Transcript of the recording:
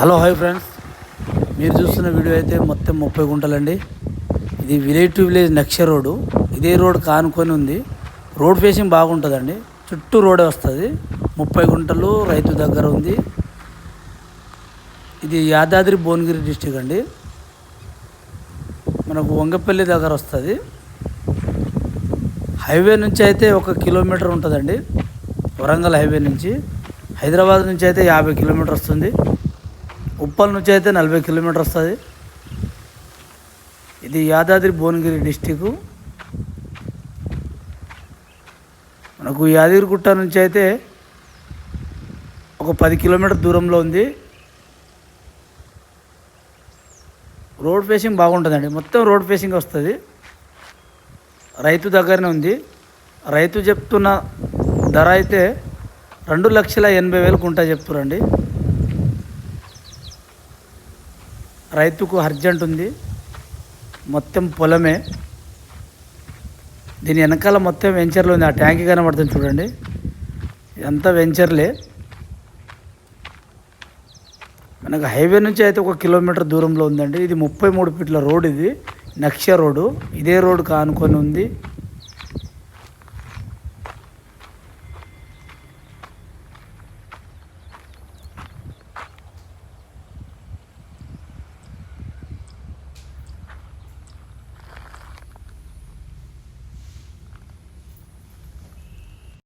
Hello hi friends. మీరు చూస్తున్న video అయితే మొత్తం ముప్పై గుంటలండి. ఇది విలేజ్ టు విలేజ్ నక్ష రోడ్డు. ఇదే రోడ్ కానుకొని ఉంది. రోడ్ ఫేసింగ్ బాగుంటుందండి. చుట్టూ రోడే వస్తుంది. ముప్పై గుంటలు రైతు దగ్గర ఉంది. ఇది యాదాద్రి భువనగిరి డిస్టిక్ అండి. మనకు వంగపల్లి దగ్గర వస్తుంది. హైవే నుంచి అయితే ఒక కిలోమీటర్ ఉంటుందండి. వరంగల్ హైవే నుంచి. హైదరాబాద్ నుంచి అయితే యాభై కిలోమీటర్ వస్తుంది. ఉప్పల్ నుంచి అయితే నలభై కిలోమీటర్ వస్తుంది. ఇది యాదాద్రి భువనగిరి డిస్టిక్ మనకు యాదగిరిగుట్ట నుంచి అయితే ఒక పది కిలోమీటర్ దూరంలో ఉంది. రోడ్ ఫేసింగ్ బాగుంటుందండి. మొత్తం రోడ్ ఫేసింగ్ వస్తుంది. రైతు దగ్గరనే ఉంది. రైతు చెప్తున్న ధర అయితే రెండు లక్షల ఎనభై వేలకు ఉంటా చెప్తురండి రైతుకు అర్జెంట్ ఉంది. మొత్తం పొలమే. దీని వెనకాల మొత్తం వెంచర్లో ఉంది. ఆ ట్యాంక్ కనబడుతుంది చూడండి. ఇదంతా వెంచర్లే. మనకు హైవే నుంచి అయితే ఒక కిలోమీటర్ దూరంలో ఉందండి. ఇది ముప్పై మూడు ఫీట్ల రోడ్ ఇది. నక్ష రోడ్డు. ఇదే రోడ్డు కానుకొని ఉంది.